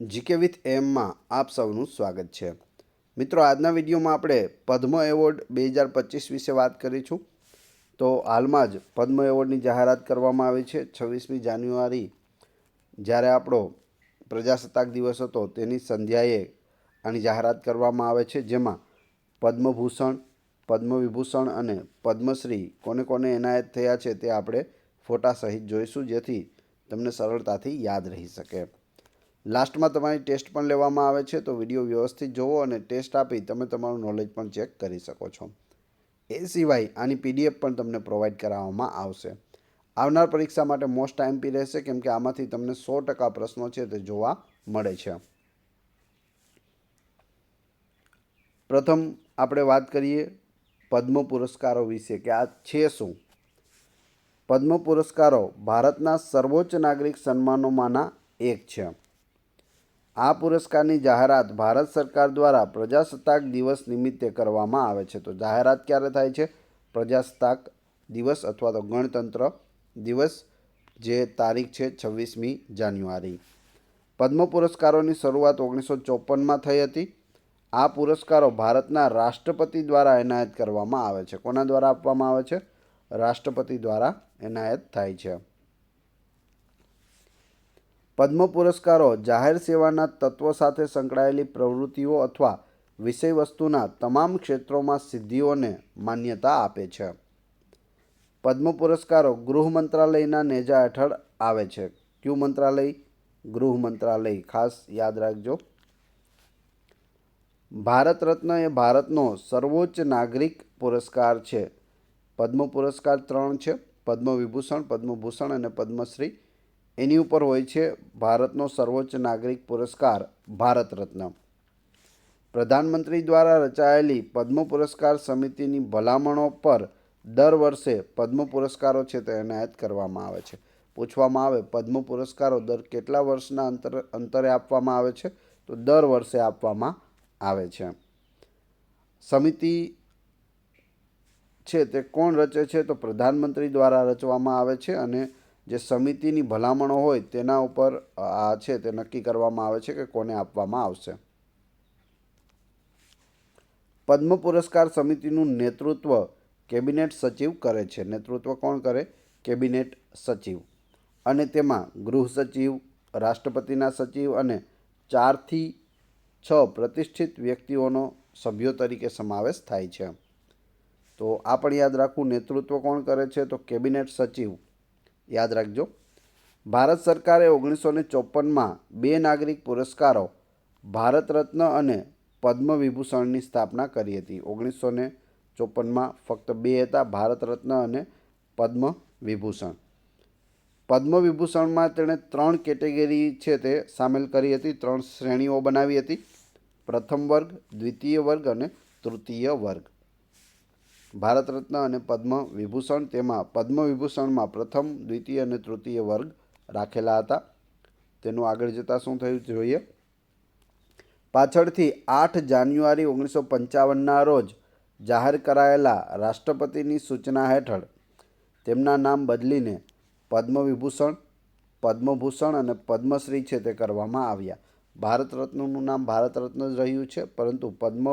GK with એમમાં આપ સૌનું સ્વાગત છે. મિત્રો, આજના વિડીયોમાં આપણે પદ્મ એવોર્ડ બે હજાર પચીસ વિશે વાત કરીશું. તો હાલમાં જ પદ્મ એવોર્ડની જાહેરાત કરવામાં આવી છે. છવ્વીસમી જાન્યુઆરી, જ્યારે આપણો પ્રજાસત્તાક દિવસ હતો, તેની સંધ્યાએ આની જાહેરાત કરવામાં આવે છે, જેમાં પદ્મભૂષણ, પદ્મવિભૂષણ અને પદ્મશ્રી કોને કોને એનાયત થયા છે, તે આપણે ફોટા સહિત જોઈશું, જેથી તમને સરળતાથી યાદ રહી શકે. લાસ્ટમાં તમારી ટેસ્ટ પણ લેવામાં આવે છે, તો વીડિયો વ્યવસ્થિત જોવો અને ટેસ્ટ આપી તમે તમારું નોલેજ પણ ચેક કરી શકો છો. એ સિવાય આની પીડીએફ પણ તમને પ્રોવાઈડ કરાવવામાં આવશે. આવનાર પરીક્ષા માટે મોસ્ટ આઈએમપી રહેશે, કેમ કે આમાંથી તમને સો ટકા પ્રશ્નો છે તે જોવા મળે છે. પ્રથમ આપણે વાત કરીએ પદ્મ પુરસ્કારો વિશે, કે આ છે શું? પદ્મ પુરસ્કારો ભારતના સર્વોચ્ચ નાગરિક સન્માનોમાંના એક છે. આ પુરસ્કારની જાહેરાત ભારત સરકાર દ્વારા પ્રજાસત્તાક દિવસ નિમિત્તે કરવામાં આવે છે. તો જાહેરાત ક્યારે થાય છે? પ્રજાસત્તાક દિવસ અથવા તો ગણતંત્ર દિવસ, જે તારીખ છે છવ્વીસમી જાન્યુઆરી. પદ્મ પુરસ્કારોની શરૂઆત ઓગણીસો ચોપનમાં થઈ હતી. આ પુરસ્કારો ભારતના રાષ્ટ્રપતિ દ્વારા એનાયત કરવામાં આવે છે. કોના દ્વારા આપવામાં આવે છે? રાષ્ટ્રપતિ દ્વારા એનાયત થાય છે. પદ્મ પુરસ્કારો જાહેર સેવાના તત્વો સાથે સંકળાયેલી પ્રવૃત્તિઓ અથવા વિષયવસ્તુના તમામ ક્ષેત્રોમાં સિદ્ધિઓને માન્યતા આપે છે. પદ્મ પુરસ્કારો ગૃહ મંત્રાલયના નેજા હેઠળ આવે છે. ક્યુ મંત્રાલય? ગૃહ મંત્રાલય. ખાસ યાદ રાખજો. ભારત રત્ન એ ભારતનો સર્વોચ્ચ નાગરિક પુરસ્કાર છે. પદ્મ પુરસ્કાર ત્રણ છે. પદ્મ વિભૂષણ પદ્મભૂષણ અને પદ્મશ્રી. એની ઉપર હોય છે ભારતનો સર્વોચ્ચ નાગરિક પુરસ્કાર, ભારત રત્ન. પ્રધાનમંત્રી દ્વારા રચાયેલી પદ્મ પુરસ્કાર સમિતિની ભલામણો પર દર વર્ષે પદ્મ પુરસ્કારો છે તે એનાયત કરવામાં આવે છે. પૂછવામાં આવે, પદ્મ પુરસ્કારો દર કેટલા વર્ષના અંતર, અંતરે આપવામાં આવે છે? તો દર વર્ષે આપવામાં આવે છે. સમિતિ છે તે કોણ રચે છે? તો પ્રધાનમંત્રી દ્વારા રચવામાં આવે છે અને જે સમિતિની ભલામણો હોય તેના ઉપર આ છે તે નક્કી કરવામાં આવે છે કે કોને આપવામાં આવશે. પદ્મ પુરસ્કાર સમિતિનું નેતૃત્વ કેબિનેટ સચિવ કરે છે. નેતૃત્વ કોણ કરે? કેબિનેટ સચિવ. અને તેમાં ગૃહ સચિવ, રાષ્ટ્રપતિના સચિવ અને ચારથી છ પ્રતિષ્ઠિત વ્યક્તિઓનો સભ્યો તરીકે સમાવેશ થાય છે. તો આ પણ યાદ રાખવું, નેતૃત્વ કોણ કરે છે? તો કેબિનેટ સચિવ. યાદ રાખજો. ભારત સરકારે ઓગણીસો ને ચોપનમાં બે નાગરિક પુરસ્કારો, ભારત રત્ન અને પદ્મ વિભૂષણની સ્થાપના કરી હતી. ઓગણીસો ને ચોપનમાં ફક્ત બે હતા, ભારત રત્ન અને પદ્મ વિભૂષણ પદ્મ વિભૂષણમાં તેણે ત્રણ કેટેગરી છે તે સામેલ કરી હતી, ત્રણ શ્રેણીઓ બનાવી હતી. પ્રથમ વર્ગ, દ્વિતીય વર્ગ અને તૃતીય વર્ગ. ભારત રત્ન અને પદ્મ વિભૂષણ તેમાં પદ્મ વિભૂષણમાં પ્રથમ, દ્વિતીય અને તૃતીય વર્ગ રાખેલા હતા. તેનું આગળ જતાં શું થયું જોઈએ. પાછળથી આઠ જાન્યુઆરી ઓગણીસો પંચાવનના રોજ જાહેર કરાયેલા રાષ્ટ્રપતિની સૂચના હેઠળ તેમના નામ બદલીને પદ્મ વિભૂષણ પદ્મભૂષણ અને પદ્મશ્રી છે તે કરવામાં આવ્યા. ભારત રત્નનું નામ ભારત રત્ન જ રહ્યું છે, પરંતુ પદ્મ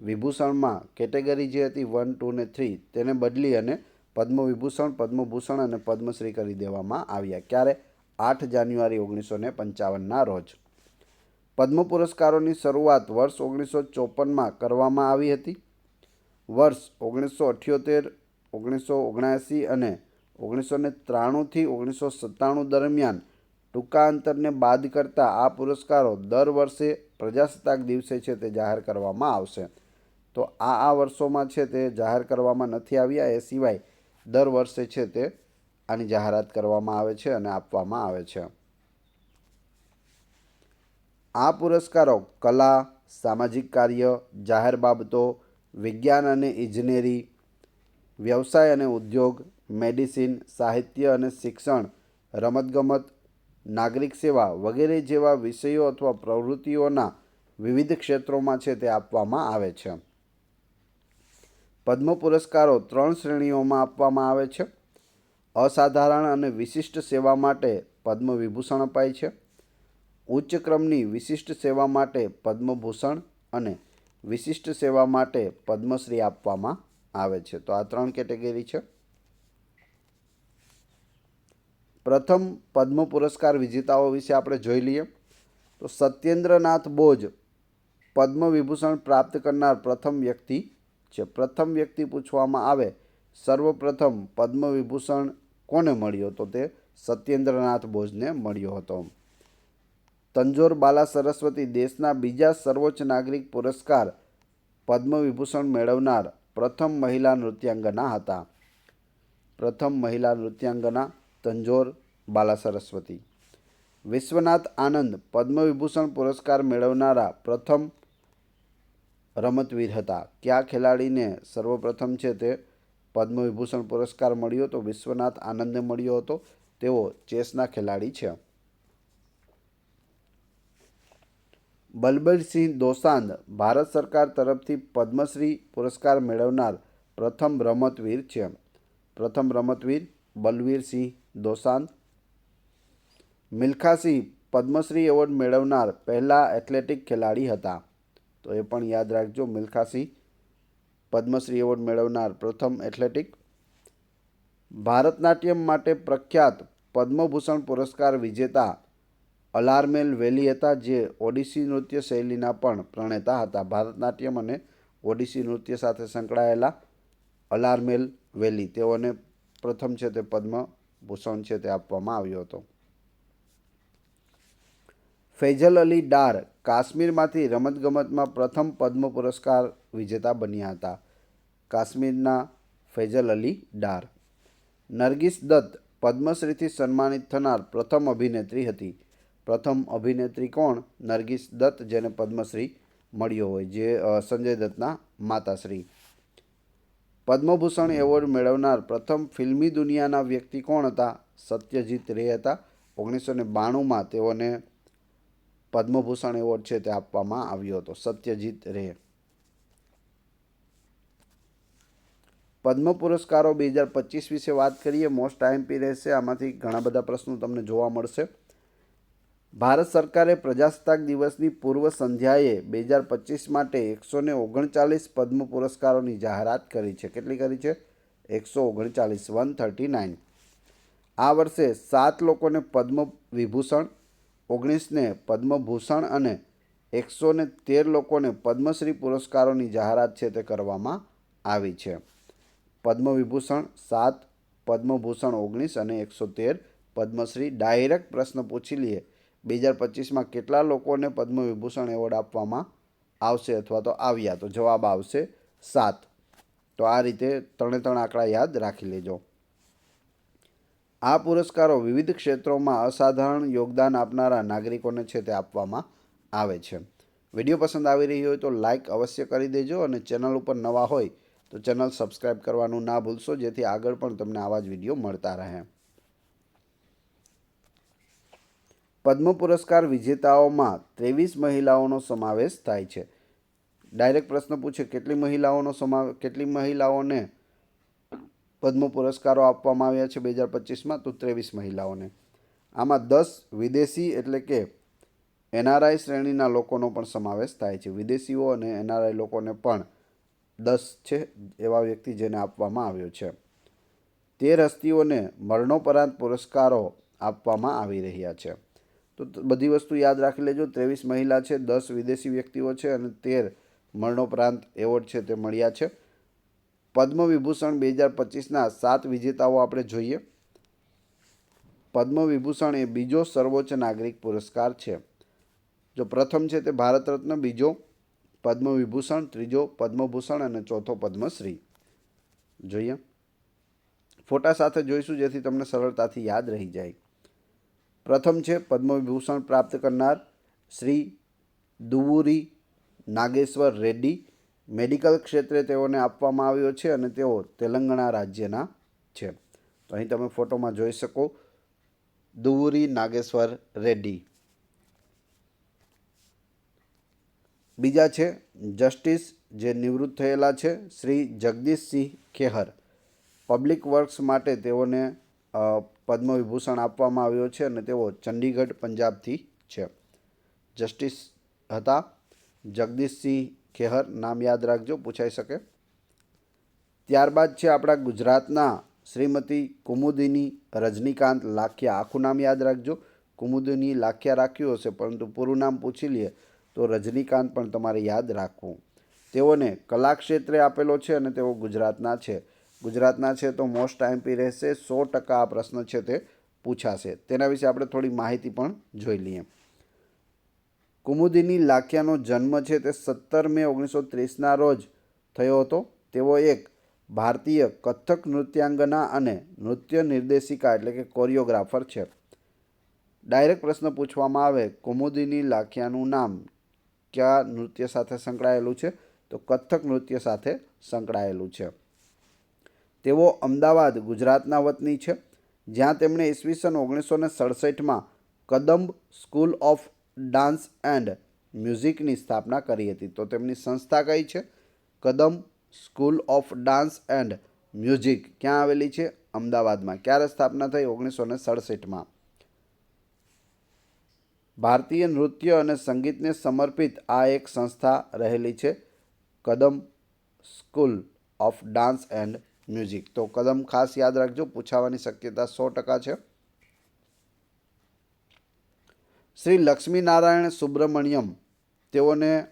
વિભૂષણમાં કેટેગરી જે હતી વન, ટુ ને થ્રી તેને બદલી અને પદ્મ વિભૂષણ પદ્મભૂષણ અને પદ્મશ્રી કરી દેવામાં આવ્યા. ક્યારે? આઠ જાન્યુઆરી ઓગણીસો ને પંચાવનના રોજ. પદ્મ પુરસ્કારોની શરૂઆત વર્ષ ઓગણીસો ચોપનમાં કરવામાં આવી હતી. વર્ષ ઓગણીસો અઠ્યોતેર, ઓગણીસો ઓગણએંસી અને ઓગણીસો ને ત્રાણુંથી ઓગણીસો સત્તાણું દરમિયાન ટૂંકા અંતરને બાદ કરતાં આ પુરસ્કારો દર વર્ષે પ્રજાસત્તાક દિવસે છે તે જાહેર કરવામાં આવશે. તો આ આ વર્ષોમાં છે તે જાહેર કરવામાં નથી આવ્યા, એ સિવાય દર વર્ષે છે તે આની જાહેરાત કરવામાં આવે છે અને આપવામાં આવે છે. આ પુરસ્કારો કલા, સામાજિક કાર્ય, જાહેર બાબતો, વિજ્ઞાન અને ઇજનેરી, વ્યવસાય અને ઉદ્યોગ, મેડિસિન, સાહિત્ય અને શિક્ષણ, રમતગમત, નાગરિક સેવા વગેરે જેવા વિષયો અથવા પ્રવૃત્તિઓના વિવિધ ક્ષેત્રોમાં છે તે આપવામાં આવે છે. પદ્મ પુરસ્કારો ત્રણ શ્રેણીઓમાં આપવામાં આવે છે. અસાધારણ અને વિશિષ્ટ સેવા માટે પદ્મ વિભૂષણ અપાય છે. ઉચ્ચ ક્રમની વિશિષ્ટ સેવા માટે પદ્મભૂષણ અને વિશિષ્ટ સેવા માટે પદ્મશ્રી આપવામાં આવે છે. તો આ ત્રણ કેટેગરી છે. પ્રથમ પદ્મ પુરસ્કાર વિજેતાઓ વિશે આપણે જોઈ લઈએ. તો સત્યેન્દ્રનાથ બોઝ પદ્મ વિભૂષણ પ્રાપ્ત કરનાર પ્રથમ વ્યક્તિ છે પ્રથમ વ્યક્તિ પૂછવામાં આવે, સર્વપ્રથમ પદ્મ વિભૂષણ કોને મળ્યો? તો તે સત્યેન્દ્રનાથ બોઝને મળ્યો હતો. તંજોર બાલા સરસ્વતી દેશના બીજા સર્વોચ્ચ નાગરિક પુરસ્કાર પદ્મ વિભૂષણ મેળવનાર પ્રથમ મહિલા નૃત્યાંગના હતા. પ્રથમ મહિલા નૃત્યાંગના તંજોર બાલા સરસ્વતી. વિશ્વનાથ આનંદ પદ્મ વિભૂષણ પુરસ્કાર મેળવનારા પ્રથમ રમતવીર હતા. કયા ખેલાડીને સર્વપ્રથમ છે તે પદ્મ વિભૂષણ પુરસ્કાર મળ્યો તો વિશ્વનાથ આનંદને મળ્યો હતો. તેઓ ચેસના ખેલાડી છે. બલબીરસિંહ દોસાંધ ભારત સરકાર તરફથી પદ્મશ્રી પુરસ્કાર મેળવનાર પ્રથમ રમતવીર છે. પ્રથમ રમતવીર બલવીરસિંહ દોસાંધ મિલ્ખાસિંહ પદ્મશ્રી એવોર્ડ મેળવનાર પહેલા એથ્લેટિક ખેલાડી હતા. તો એ પણ યાદ રાખજો. મિલ્ખાસિંહ પદ્મશ્રી એવોર્ડ મેળવનાર પ્રથમ એથ્લેટિક. ભારતનાટ્યમ માટે પ્રખ્યાત પદ્મભૂષણ પુરસ્કાર વિજેતા અલાર્મેલ વેલી હતા, જે ઓડિસી નૃત્ય શૈલીના પણ પ્રણેતા હતા. ભારતનાટ્યમ અને ઓડિસી નૃત્ય સાથે સંકળાયેલા અલાર્મેલ વેલી, તેઓને પ્રથમ છે તે પદ્મભૂષણ છે તે આપવામાં આવ્યો હતો. ફૈઝલ અલી ડાર કાશ્મીરમાંથી રમતગમતમાં પ્રથમ પદ્મ પુરસ્કાર વિજેતા બન્યા હતા. કાશ્મીરના ફૈઝલ અલી ડાર. નરગિસ દત્ત પદ્મશ્રીથી સન્માનિત થનાર પ્રથમ અભિનેત્રી હતી. પ્રથમ અભિનેત્રી કોણ? નરગિસ દત્ત, જેને પદ્મશ્રી મળ્યો હોય, જે સંજય દત્તના માતાશ્રી. પદ્મભૂષણ એવોર્ડ મેળવનાર પ્રથમ ફિલ્મી દુનિયાના વ્યક્તિ કોણ હતા? સત્યજીત રે હતા. ઓગણીસો ને બાણુંમાં તેઓને પદ્મભૂષણ એવોર્ડ છે તે આપવામાં આવ્યો હતો. સત્યજીત રે. પદ્મ પુરસ્કારો બે હજાર પચીસ વિશે વાત કરીએ મોસ્ટ આઈએમપી રહેશે. આમાંથી ઘણા બધા પ્રશ્નો તમને જોવા મળશે. ભારત સરકારે પ્રજાસત્તાક દિવસની પૂર્વ સંધ્યાએ બે હજાર પચીસ માટે એકસો ને ઓગણચાલીસ પદ્મ પુરસ્કારોની જાહેરાત કરી છે. કેટલી કરી છે? એકસો ઓગણચાલીસ, વન થર્ટી નાઇન. આ વર્ષે સાત લોકોને પદ્મ વિભૂષણ ઓગણીસને પદ્મભૂષણ અને એકસો ને તેર લોકોને પદ્મશ્રી પુરસ્કારોની જાહેરાત છે તે કરવામાં આવી છે. પદ્મવિભૂષણ સાત, પદ્મભૂષણ ઓગણીસ અને એકસો તેર પદ્મશ્રી ડાયરેક્ટ પ્રશ્ન પૂછી લઈએ બે હજાર પચીસમાં કેટલા લોકોને પદ્મ વિભૂષણ એવોર્ડ આપવામાં આવશે અથવા તો આવ્યા? તો જવાબ આવશે સાત. તો આ રીતે ત્રણે ત્રણ આંકડા યાદ રાખી લેજો. આ પુરસ્કારો વિવિધ ક્ષેત્રોમાં અસાધારણ યોગદાન આપનારા નાગરિકોને છે તે આપવામાં આવે છે. વીડિયો પસંદ આવી રહ્યો હોય તો લાઇક અવશ્ય કરી દેજો અને ચેનલ ઉપર નવા હોય તો ચેનલ સબસ્ક્રાઈબ કરવાનું ના ભૂલશો, જેથી આગળ પણ તમને આવા જ વીડિયો મળતા રહે. પદ્મ પુરસ્કાર વિજેતાઓમાં ત્રેવીસ મહિલાઓનો સમાવેશ થાય છે. ડાયરેક્ટ પ્રશ્ન પૂછે, કેટલી મહિલાઓનો સમા, કેટલી મહિલાઓને પદ્મ પુરસ્કારો આપવામાં આવ્યા છે બે હજાર પચીસમાં તો ત્રેવીસ મહિલાઓને. આમાં દસ વિદેશી એટલે કે એનઆરઆઈ શ્રેણીના લોકોનો પણ સમાવેશ થાય છે. વિદેશીઓ અને એનઆરઆઈ લોકોને પણ દસ છે એવા વ્યક્તિ જેને આપવામાં આવ્યો છે. તેર હસ્તીઓને મરણોપરાંત પુરસ્કારો આપવામાં આવી રહ્યા છે. તો, બધી વસ્તુ યાદ રાખી લેજો. ત્રેવીસ મહિલા છે, દસ વિદેશી વ્યક્તિઓ છે અને તેર મરણોપરાંત એવોર્ડ છે તે મળ્યા છે. પદ્મ વિભૂષણ બે હજાર પચીસના સાત વિજેતાઓ આપણે જોઈએ. પદ્મ વિભૂષણ એ બીજો સર્વોચ્ચ નાગરિક પુરસ્કાર છે. જો પ્રથમ છે તે ભારત રત્ન બીજો પદ્મ વિભૂષણ ત્રીજો પદ્મભૂષણ અને ચોથો પદ્મશ્રી. જોઈએ. ફોટા સાથે જોઈશું જેથી તમને સરળતાથી યાદ રહી જાય. પ્રથમ છે પદ્મ વિભૂષણ પ્રાપ્ત કરનાર શ્રી દુવુરી નાગેશ્વર રેડ્ડી. મેડિકલ ક્ષેત્રે તેઓને આપવામાં આવ્યો છે અને તેઓ તેલંગાણા રાજ્યના છે. તો અહીં તમે ફોટોમાં જોઈ શકો. દુવુરી નાગેશ્વર રેડ્ડી. બીજા છે જસ્ટિસ જે નિવૃત્ત થયેલા છે, શ્રી જગદીશસિંહ ખેહર. પબ્લિક વર્ક્સ માટે તેઓને પદ્મવિભૂષણ પદ્મ વિભૂષણ આપવામાં આવ્યો છે અને તેઓ ચંડીગઢ, પંજાબથી છે. જસ્ટિસ હતા જગદીશસિંહ ખેહર નામ યાદ રાખજો, પૂછાઈ શકે. ત્યારબાદ છે આપણા ગુજરાતના શ્રીમતી કુમુદિની રજનીકાંત લાખિયા. આખું નામ યાદ રાખજો. કુમુદિની લાખિયા રાખ્યું હશે, પરંતુ પૂરું નામ પૂછી લઈએ તો રજનીકાંત પણ તમારે યાદ રાખવું. તેઓને કલા ક્ષેત્રે આપેલો છે અને તેઓ ગુજરાતના છે. ગુજરાતના છે તો મોસ્ટ આઈમ્પી રહેશે, સો ટકા આ પ્રશ્ન છે તે પૂછાશે. તેના વિશે આપણે થોડી માહિતી પણ જોઈ લઈએ. કુમુદિની લાખિયાનો જન્મ છે તે સત્તર મે ઓગણીસો ત્રીસના રોજ થયો હતો. તેઓ એક ભારતીય કથક નૃત્યાંગના અને નૃત્ય નિર્દેશિકા એટલે કે કોરિયોગ્રાફર છે. ડાયરેક્ટ પ્રશ્ન પૂછવામાં આવે, કુમુદિની લાખિયાનું નામ કયા નૃત્ય સાથે સંકળાયેલું છે? તો કથક નૃત્ય સાથે સંકળાયેલું છે. તેઓ અમદાવાદ, ગુજરાતના વતની છે. જ્યાં તેમણે ઈસવીસન ઓગણીસો ને સડસઠમાં Kadamb school of dance and મ્યુઝિકની સ્થાપના કરી હતી. તો તેમની સંસ્થા કઈ છે? Kadam school of dance and music. ક્યાં આવેલી છે? અમદાવાદમાં. ક્યારે સ્થાપના થઈ? ઓગણીસો ને સડસઠમાં. ભારતીય નૃત્ય અને સંગીતને સમર્પિત આ એક સંસ્થા રહેલી છે, Kadam school of dance and music. તો કદમ ખાસ યાદ રાખજો, પૂછાવાની શક્યતા સો ટકા છે. શ્રી લક્ષ્મીનારાયણ સુબ્રમણ્યમ તેઓને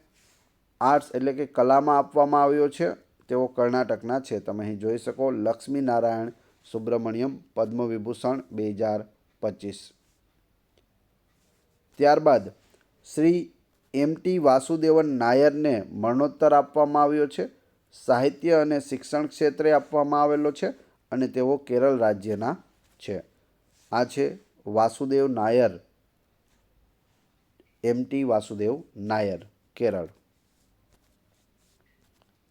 આર્ટ્સ એટલે કે કલામાં આપવામાં આવ્યો છે. તેઓ કર્ણાટકના છે. તમે અહીં જોઈ શકો લક્ષ્મીનારાયણ સુબ્રમણ્યમ પદ્મવિભૂષણ બે હજાર પચીસ. ત્યારબાદ શ્રી એમ ટી વાસુદેવન નાયરને મરણોત્તર આપવામાં આવ્યો છે. સાહિત્ય અને શિક્ષણ ક્ષેત્રે આપવામાં આવેલો છે અને તેઓ કેરળ રાજ્યના છે. આ છે વાસુદેવ નાયર એમ ટી વાસુદેવ નાયર, કેરળ.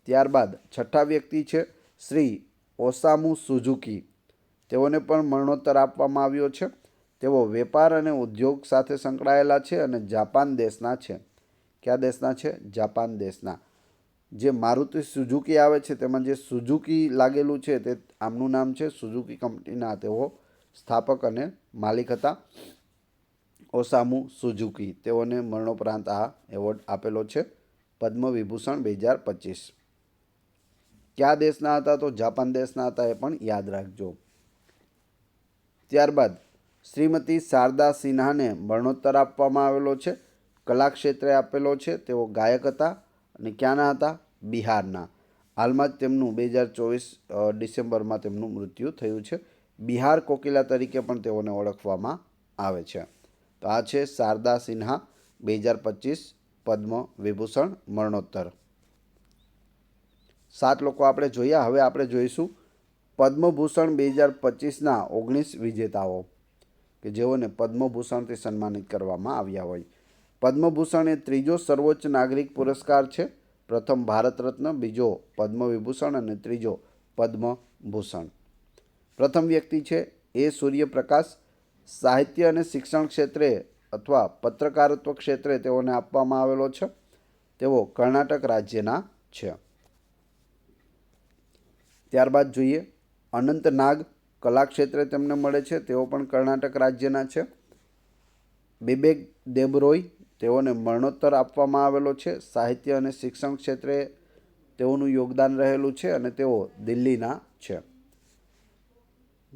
ત્યારબાદ છઠ્ઠા વ્યક્તિ છે શ્રી ઓસામુ સુઝુકી. તેઓને પણ મરણોત્તર આપવામાં આવ્યો છે. તેઓ વેપાર અને ઉદ્યોગ સાથે સંકળાયેલા છે અને જાપાન દેશના છે. કયા દેશના છે? જાપાન દેશના. જે મારુતિ સુઝુકી આવે છે, તેમાં જે સુઝુકી લાગેલું છે, તે આમનું નામ છે. સુઝુકી કંપનીના તેઓ સ્થાપક અને માલિક હતા. Osamu Suzuki. તેઓને મરણોપરાંત આ એવોર્ડ આપેલો છે. પદ્મ વિભૂષણ બે હજાર પચીસ. કયા દેશના હતા તો જાપાન દેશના હતા એ પણ યાદ રાખજો. ત્યારબાદ શ્રીમતી શારદા સિન્હાને મરણોત્તર આપવામાં આવેલો છે. કલા ક્ષેત્રે આપેલો છે. તેઓ ગાયક હતા અને ક્યાંના હતા? બિહારના. હાલમાં જ તેમનું બે હજાર ચોવીસ ડિસેમ્બરમાં તેમનું મૃત્યુ થયું છે. બિહાર કોકિલા તરીકે પણ તેઓને ઓળખવામાં આવે છે. તો આ છે શારદા સિન્હા બે હજાર પચીસ, પદ્મ વિભૂષણ, મરણોત્તર. સાત લોકો આપણે જોયા, હવે આપણે જોઈશું પદ્મભૂષણ બે હજાર પચીસના ઓગણીસ વિજેતાઓ, કે જેઓને પદ્મભૂષણથી સન્માનિત કરવામાં આવ્યા હોય. પદ્મભૂષણ એ ત્રીજો સર્વોચ્ચ નાગરિક પુરસ્કાર છે. પ્રથમ ભારત રત્ન બીજો પદ્મ વિભૂષણ અને ત્રીજો પદ્મભૂષણ. પ્રથમ વ્યક્તિ છે એ સૂર્યપ્રકાશ સાહિત્ય અને શિક્ષણ ક્ષેત્રે અથવા પત્રકારત્વ ક્ષેત્રે તેઓને આપવામાં આવેલો છે. તેઓ કર્ણાટક રાજ્યના છે. ત્યારબાદ જોઈએ, અનંતનાગ કલા ક્ષેત્રે તેમને મળે છે. તેઓ પણ કર્ણાટક રાજ્યના છે. બિબેક દેબરોય તેઓને મરણોત્તર આપવામાં આવેલો છે. સાહિત્ય અને શિક્ષણ ક્ષેત્રે તેઓનું યોગદાન રહેલું છે અને તેઓ દિલ્હીના છે.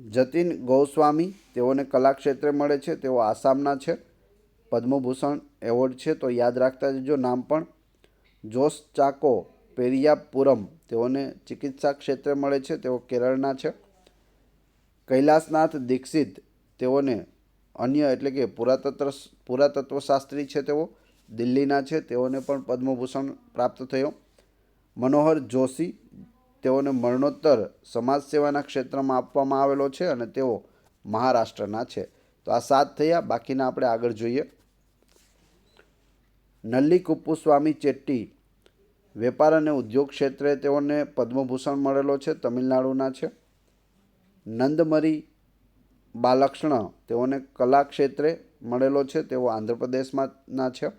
જતીન ગોસ્વામી, તેઓને કલા ક્ષેત્રે મળે છે, તેઓ આસામના છે, પદ્મભૂષણ એવોર્ડ છે, તો યાદ રાખતા જજો નામ પણ. જોસ ચાકો પેરિયાપુરમ, તેઓને ચિકિત્સા ક્ષેત્રે મળે છે, તેઓ કેરળના છે. કૈલાસનાથ દીક્ષિત, તેઓને અન્ય એટલે કે પુરાતત્વ, પુરાતત્વશાસ્ત્રી છે તેઓ, દિલ્હીના છે, તેઓને પણ પદ્મભૂષણ પ્રાપ્ત થયો. મનોહર જોશી તેઓને મરણોત્તર સમાજ સેવાના ક્ષેત્રમાં આપવામાં આવેલો છે અને તેઓ મહારાષ્ટ્રના છે. તો આ સાત થયા. બાકીના આપણે આગળ જોઈએ. નલ્લી કુપ્પુસ્વામી ચેટ્ટી વેપાર અને ઉદ્યોગ ક્ષેત્રે તેઓને પદ્મભૂષણ મળેલો છે. તમિલનાડુના છે. નંદમરી બાલક્ષ્ણ તેઓને કલા ક્ષેત્રે મળેલો છે. તેઓ આંધ્રપ્રદેશમાંના છે.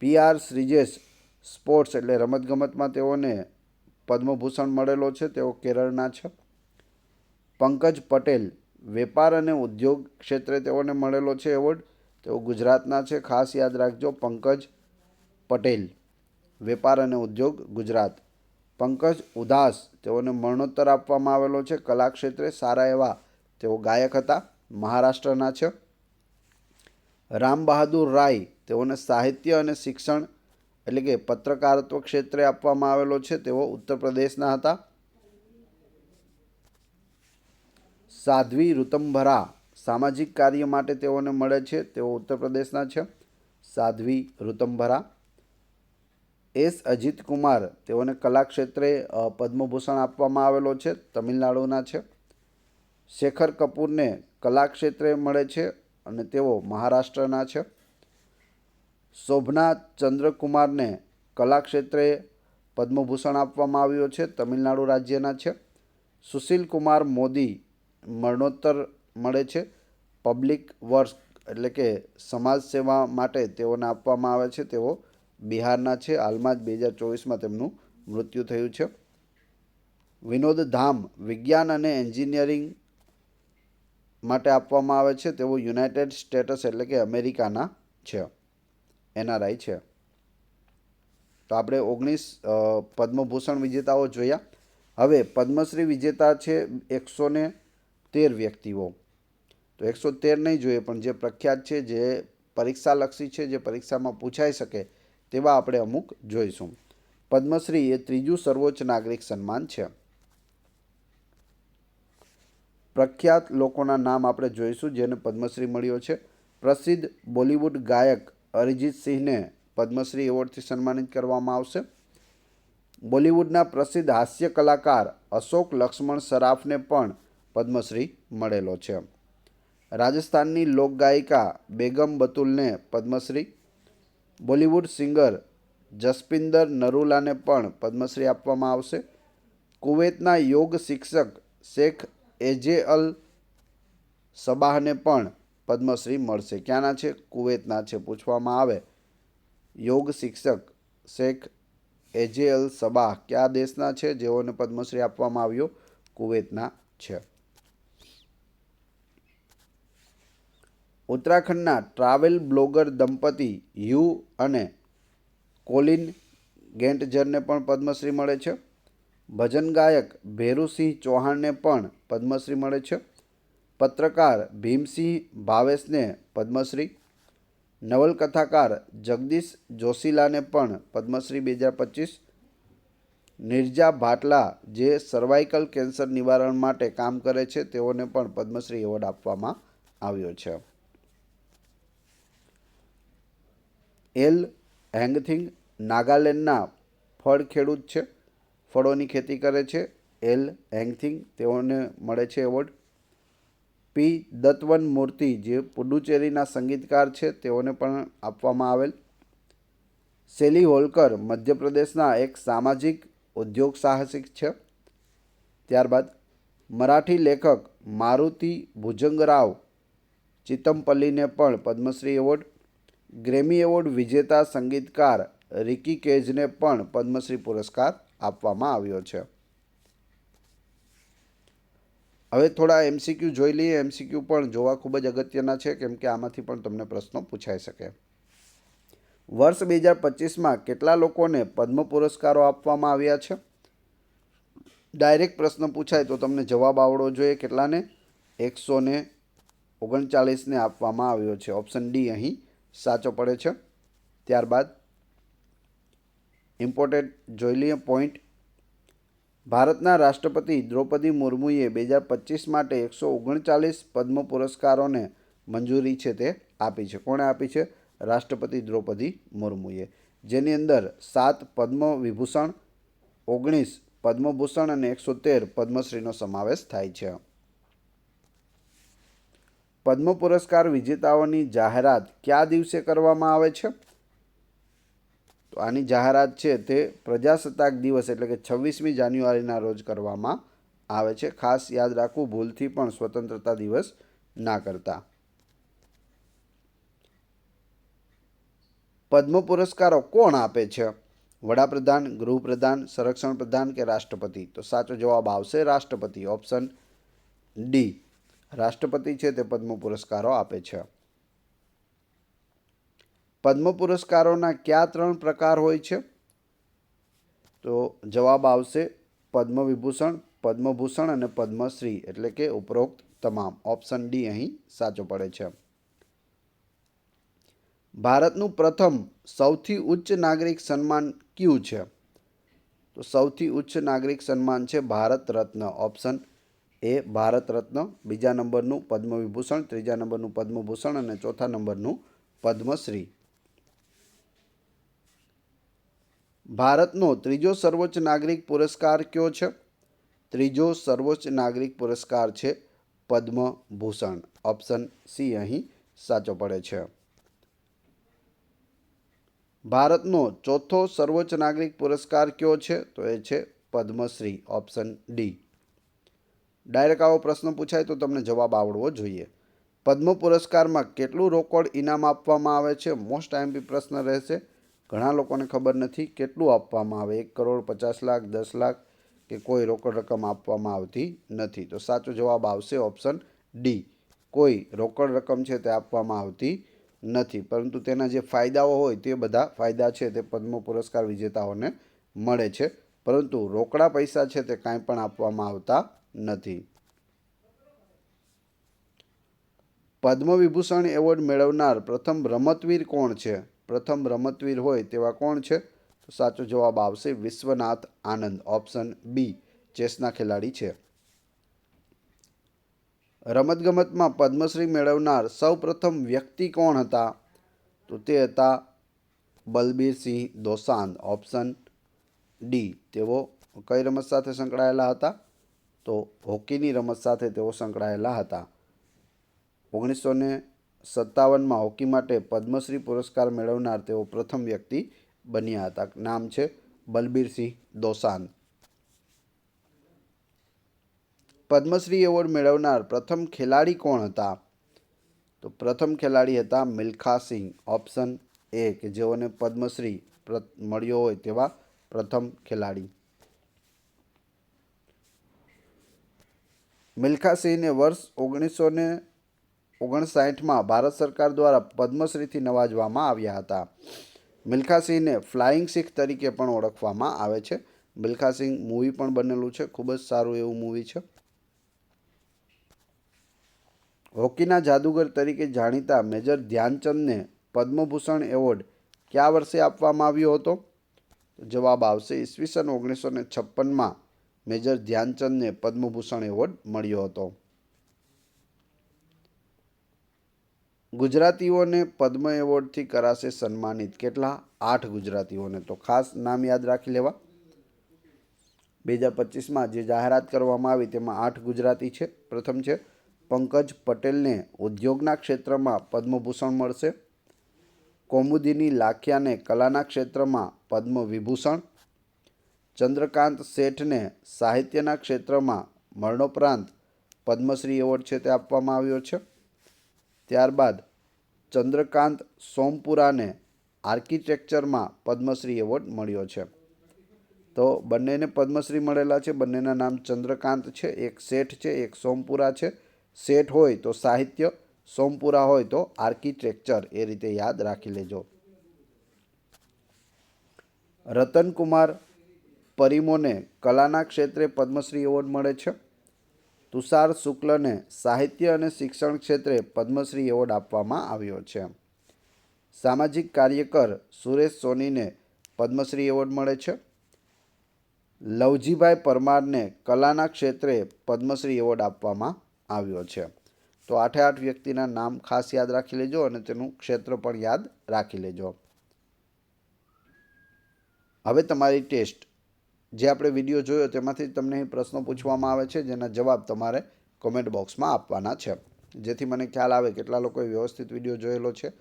પી આર શ્રીજેશ સ્પોર્ટ્સ એટલે રમતગમતમાં તેઓને પદ્મભૂષણ મળેલો છે, તેઓ કેરળના છે. પંકજ પટેલ, વેપાર અને ઉદ્યોગ ક્ષેત્રે તેઓને મળેલો છે એવોર્ડ. તેઓ ગુજરાતના છે. ખાસ યાદ રાખજો, પંકજ પટેલ, વેપાર અને ઉદ્યોગ ગુજરાત. પંકજ ઉદાસ, તેઓને મરણોત્તર આપવામાં આવેલો છે. કલા ક્ષેત્રે સારા એવા તેઓ ગાયક હતા. મહારાષ્ટ્રના છે. રામ બહાદુર રાય, તેઓને સાહિત્ય અને શિક્ષણ એટલે કે પત્રકારત્વ ક્ષેત્રે આપવામાં આવેલો છે, તેઓ ઉત્તર પ્રદેશના હતા. સાધ્વી ઋતંભરા સામાજિક કાર્ય માટે તેઓને મળે છે, તેઓ ઉત્તર પ્રદેશના છે. સાધ્વી ઋતંભરા એસ અજીત કુમાર તેઓને કલા ક્ષેત્રે પદ્મભૂષણ આપવામાં આવેલો છે, તમિલનાડુના છે. શેખર કપૂરને કલા ક્ષેત્રે મળે છે અને તેઓ મહારાષ્ટ્રના છે. શોભના ચંદ્રકુમારને કલા ક્ષેત્રે પદ્મભૂષણ આપવામાં આવ્યો છે. તમિલનાડુ રાજ્યના છે. સુશીલ કુમાર મોદી મરણોત્તર મળે છે. પબ્લિક વર્ક એટલે કે સમાજ સેવા માટે તેઓને આપવામાં આવે છે. તેઓ બિહારના છે. હાલમાં જ બે હજાર ચોવીસમાં તેમનું મૃત્યુ થયું છે. વિનોદ ધામ વિજ્ઞાન અને એન્જિનિયરિંગ માટે આપવામાં આવે છે. તેઓ યુનાઇટેડ સ્ટેટસ એટલે કે અમેરિકાના છે. એનઆરઆઈ છે. તો આપણે ઓગણીસ પદ્મભૂષણ વિજેતાઓ જોયા. હવે પદ્મશ્રી વિજેતા છે એકસો ને તેર વ્યક્તિઓ. તો એકસો તેર નહીં જોઈએ, પણ જે પ્રખ્યાત છે, જે પરીક્ષાલક્ષી છે, જે પરીક્ષામાં પૂછાઈ શકે તેવા આપણે અમુક જોઈશું. પદ્મશ્રી એ ત્રીજું સર્વોચ્ચ નાગરિક સન્માન છે. પ્રખ્યાત લોકોના નામ આપણે જોઈશું, જેને પદ્મશ્રી મળ્યો છે. પ્રસિદ્ધ બોલિવૂડ ગાયક અરિજીત સિંહને પદ્મશ્રી એવોર્ડથી સન્માનિત કરવામાં આવશે. બોલિવૂડના પ્રસિદ્ધ હાસ્ય કલાકાર અશોક લક્ષ્મણ સરાફને પણ પદ્મશ્રી મળેલો છે. રાજસ્થાનની લોકગાયિકા બેગમ બતુલને પદ્મશ્રી, બોલિવૂડ સિંગર જસપિંદર નરૂલાને પણ પદ્મશ્રી આપવામાં આવશે. કુવૈતના યોગ શિક્ષક શેખ એજે અલ સબાહને પણ પદ્મશ્રી મળશે. ક્યાંના છે? કુવૈતના છે. પૂછવામાં આવે. યોગ શિક્ષક શેખ એજે અલ સબાહ કયા દેશના છે? જેઓને પદ્મશ્રી આપવામાં આવ્યો. કુવૈતના છે. ઉત્તરાખંડના ટ્રાવેલ બ્લોગર દંપતી યુ અને કોલિન ગેન્ટજરને પણ પદ્મશ્રી મળે છે. ભજન ગાયક ભેરુસિંહ ચૌહાણને પણ પદ્મશ્રી મળે છે. પત્રકાર ભીમસિંહ ભાવેશને પદ્મશ્રી, નવલકથાકાર જગદીશ જોશીલાને પણ પદ્મશ્રી બે હજાર પચીસ, નિર્જા ભાટલા જે સર્વાઇકલ કેન્સર નિવારણ માટે કામ કરે છે તેઓને પણ પદ્મશ્રી એવોર્ડ આપવામાં આવ્યો છે. એલ હેંગથિંગ નાગાલેન્ડના ફળ ખેડૂત છે, ફળોની ખેતી કરે છે. એલ હેંગથિંગ તેઓને મળે છે એવોર્ડ. પી. દત્વન મૂર્તિ, જે પુડુચેરીના સંગીતકાર છે, તેઓને પણ આપવામાં આવેલ. સેલી હોલકર મધ્યપ્રદેશના એક સામાજિક, ઉદ્યોગ સાહસિક છે. ત્યારબાદ મરાઠી લેખક મારુતિ ભુજંગરાવ ચિતમપલ્લીને પણ પદ્મશ્રી એવોર્ડ, ગ્રેમી એવોર્ડ વિજેતા સંગીતકાર રિકી કેજને પણ પદ્મશ્રી પુરસ્કાર આપવામાં આવ્યો છે. હવે થોડા એમસીક્યુ જોઈ લઈએ. એમસીક્યુ પણ જોવા ખૂબ જ અગત્યના છે, કેમ કે આમાંથી પણ તમને પ્રશ્નો પૂછાઈ શકે. વર્ષ બે હજાર પચીસમાં કેટલા લોકોને પદ્મ પુરસ્કારો આપવામાં આવ્યા છે? ડાયરેક્ટ પ્રશ્ન પૂછાય તો તમને જવાબ આવડવો જોઈએ કેટલાને? એકસો ને ઓગણચાલીસને આપવામાં આવ્યો છે. ઓપ્શન ડી અહીં સાચો પડે છે. ત્યારબાદ ઇમ્પોર્ટેડ જોઈ લઈએ પોઈન્ટ ભારતના રાષ્ટ્રપતિ દ્રૌપદી મુર્મુએ બે હજાર પચીસ માટે એકસો ઓગણચાલીસ પદ્મ પુરસ્કારોને મંજૂરી છે તે આપી છે. કોણે આપી છે? રાષ્ટ્રપતિ દ્રૌપદી મુર્મુએ. જેની અંદર સાત પદ્મ વિભૂષણ, ઓગણીસ પદ્મભૂષણ અને એકસો તેર પદ્મશ્રીનો સમાવેશ થાય છે. પદ્મ પુરસ્કાર વિજેતાઓની જાહેરાત કયા દિવસે કરવામાં આવે છે? તો આની જાહેરાત છે તે પ્રજાસત્તાક દિવસ એટલે કે છવ્વીસમી જાન્યુઆરીના રોજ કરવામાં આવે છે. ખાસ યાદ રાખવું, ભૂલથી પણ સ્વતંત્રતા દિવસ ના કરતા. પદ્મ પુરસ્કારો કોણ આપે છે? વડાપ્રધાન, ગૃહપ્રધાન, સંરક્ષણ પ્રધાન કે રાષ્ટ્રપતિ? તો સાચો જવાબ આવશે રાષ્ટ્રપતિ. Option D. રાષ્ટ્રપતિ છે તે પદ્મ પુરસ્કારો આપે છે. પદ્મ પુરસ્કારોના કયા ત્રણ પ્રકાર હોય છે? તો જવાબ આવશે પદ્મ વિભૂષણ પદ્મભૂષણ અને પદ્મશ્રી, એટલે કે ઉપરોક્ત તમામ. ઓપ્શન ડી અહીં સાચો પડે છે. ભારતનું પ્રથમ સૌથી ઉચ્ચ નાગરિક સન્માન કયું છે? તો સૌથી ઉચ્ચ નાગરિક સન્માન છે ભારત રત્ન. Option A Bharat Ratna. બીજા નંબરનું પદ્મ વિભૂષણ ત્રીજા નંબરનું પદ્મભૂષણ અને ચોથા નંબરનું પદ્મશ્રી. ભારતનો ત્રીજો સર્વોચ્ચ નાગરિક પુરસ્કાર કયો છે? ત્રીજો સર્વોચ્ચ નાગરિક પુરસ્કાર છે પદ્મભૂષણ. ઓપ્શન સી અહીં સાચો પડે છે. ભારતનો ચોથો સર્વોચ્ચ નાગરિક પુરસ્કાર કયો છે? તો એ છે પદ્મશ્રી. Option D. ડાયરેક્ટ આવો પ્રશ્ન પૂછાય તો તમને જવાબ આવડવો જોઈએ. પદ્મ પુરસ્કારમાં કેટલું રોકડ ઇનામ આપવામાં આવે છે? મોસ્ટ આઈએમપી પ્રશ્ન રહેશે. ઘણા લોકોને ખબર નથી કેટલું આપવામાં આવે. એક કરોડ પચાસ લાખ, દસ લાખ કે કોઈ રોકડ રકમ આપવામાં આવતી નથી. તો સાચો જવાબ આવશે ઓપ્શન ડી. કોઈ રોકડ રકમ છે તે આપવામાં આવતી નથી. પરંતુ તેના જે ફાયદાઓ હોય તે બધા ફાયદા છે તે પદ્મ પુરસ્કાર વિજેતાઓને મળે છે. પરંતુ રોકડા પૈસા છે તે કાંઈ પણ આપવામાં આવતા નથી. પદ્મ વિભૂષણ એવોર્ડ મેળવનાર પ્રથમ રમતવીર કોણ છે? પ્રથમ રમતવીર હોય તેવા કોણ છે? તો સાચો જવાબ આવશે વિશ્વનાથ આનંદ. ઓપ્શન બી ચેસના ખેલાડી છે. રમતગમતમાં પદ્મશ્રી મેળવનાર સૌ પ્રથમ વ્યક્તિ કોણ હતા? તો તે હતા બલબીરસિંહ દોસાંત ઓપ્શન ડી તેઓ કઈ રમત સાથે સંકળાયેલા હતા? તો હોકીની રમત સાથે તેઓ સંકળાયેલા હતા. ઓગણીસો ને સત્તાવનમાં હોકી માટે પદ્મશ્રી પુરસ્કાર મેળવનાર તેઓ પ્રથમ વ્યક્તિ બન્યા હતા. નામ છે બલબીરસિંહ દોસાન પદ્મશ્રી એવોર્ડ મેળવનાર પ્રથમ ખેલાડી કોણ હતા? તો પ્રથમ ખેલાડી હતા મિલ્ખા સિંહ. ઓપ્શન એ કે જેઓને પદ્મશ્રી મળ્યો હોય તેવા પ્રથમ ખેલાડી. મિલ્ખા સિંહને વર્ષ ઓગણીસો ઓગણસાઠમાં ભારત સરકાર દ્વારા પદ્મશ્રીથી નવાજવામાં આવ્યા હતા. મિલ્ખા સિંહને ફ્લાઇંગ શીખ તરીકે પણ ઓળખવામાં આવે છે. મિલ્ખાસિંહ મૂવી પણ બનેલું છે. ખૂબ જ સારું એવું મૂવી છે. હોકીના જાદુગર તરીકે જાણીતા મેજર ધ્યાનચંદને પદ્મભૂષણ એવોર્ડ કયા વર્ષે આપવામાં આવ્યો હતો? જવાબ આવશે ઈસવીસન ઓગણીસો ને છપ્પનમાં મેજર ધ્યાનચંદને પદ્મભૂષણ એવોર્ડ મળ્યો હતો. ગુજરાતીઓને પદ્મ એવોર્ડથી કરાશે સન્માનિત કેટલા? આઠ ગુજરાતીઓને. તો ખાસ નામ યાદ રાખી લેવા. બે હજાર પચીસમાં જે જાહેરાત કરવામાં આવી તેમાં આઠ ગુજરાતી છે. પ્રથમ છે, પંકજ પટેલને ઉદ્યોગના ક્ષેત્રમાં પદ્મભૂષણ મળશે. કૌમુદીની લાખિયાને કલાના ક્ષેત્રમાં પદ્મ વિભૂષણ ચંદ્રકાંત શેઠને સાહિત્યના ક્ષેત્રમાં મરણોપરાંત પદ્મશ્રી એવોર્ડ છે તે આપવામાં આવ્યો છે. ત્યારબાદ ચંદ્રકાંત સોમપુરાને આર્કિટેક્ચરમાં પદ્મશ્રી એવોર્ડ મળ્યો છે. તો બંનેને પદ્મશ્રી મળેલા છે. બંનેના નામ ચંદ્રકાંત છે. એક શેઠ છે, એક સોમપુરા છે. શેઠ હોય તો સાહિત્ય, સોમપુરા હોય તો આર્કિટેક્ચર, એ રીતે યાદ રાખી લેજો. રતનકુમાર પરિમોને કલાના ક્ષેત્રે પદ્મશ્રી એવોર્ડ મળે છે. તુષાર શુક્લને સાહિત્ય અને શિક્ષણ ક્ષેત્રે પદ્મશ્રી એવોર્ડ આપવામાં આવ્યો છે. સામાજિક કાર્યકર સુરેશ સોનીને પદ્મશ્રી એવોર્ડ મળે છે. લવજીભાઈ પરમારને કલાના ક્ષેત્રે પદ્મશ્રી એવોર્ડ આપવામાં આવ્યો છે. તો આઠે આઠ વ્યક્તિના નામ ખાસ યાદ રાખી લેજો અને તેનું ક્ષેત્ર પણ યાદ રાખી લેજો. હવે તમારી ટેસ્ટ. જે આપણે વીડિયો જોયો તેમાંથી તમને પ્રશ્નો પૂછવામાં આવે છે, જેના જવાબ તમારે કોમેન્ટ બોક્સમાં આપવાના છે. જેથી મને ખ્યાલ આવે કેટલા લોકોએ વ્યવસ્થિત વીડિયો જોયેલો છે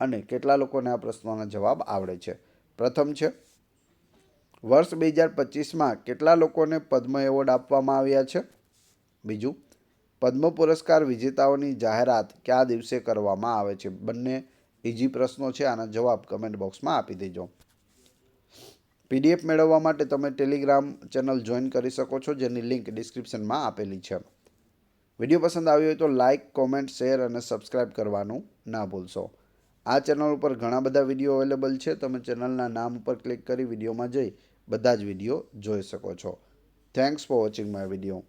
અને કેટલા લોકોને આ પ્રશ્નોના જવાબ આવડે છે. પ્રથમ છે, વર્ષ બે હજાર પચીસમાં કેટલા લોકોને પદ્મ એવોર્ડ આપવામાં આવ્યા છે? બીજું, પદ્મ પુરસ્કાર વિજેતાઓની જાહેરાત કયા દિવસે કરવામાં આવે છે? બંને ઇઝી પ્રશ્નો છે, આના જવાબ કમેન્ટ બોક્સમાં આપી દેજો. પીડીએફ મેળવવા માટે તમે ટેલિગ્રામ ચેનલ જોઈન કરી શકો છો, જેની લિંક ડિસ્ક્રિપ્શનમાં આપેલી છે. વીડિયો પસંદ આવ્યો હોય તો લાઇક કોમેન્ટ, શેર અને સબસ્ક્રાઇબ કરવાનું ના ભૂલશો. આ ચેનલ ઉપર ઘણા બધા વીડિયો અવેલેબલ છે. તમે ચેનલના નામ ઉપર ક્લિક કરી વિડીયોમાં જઈ બધા જ વીડિયો જોઈ શકો છો. Thanks for watching my video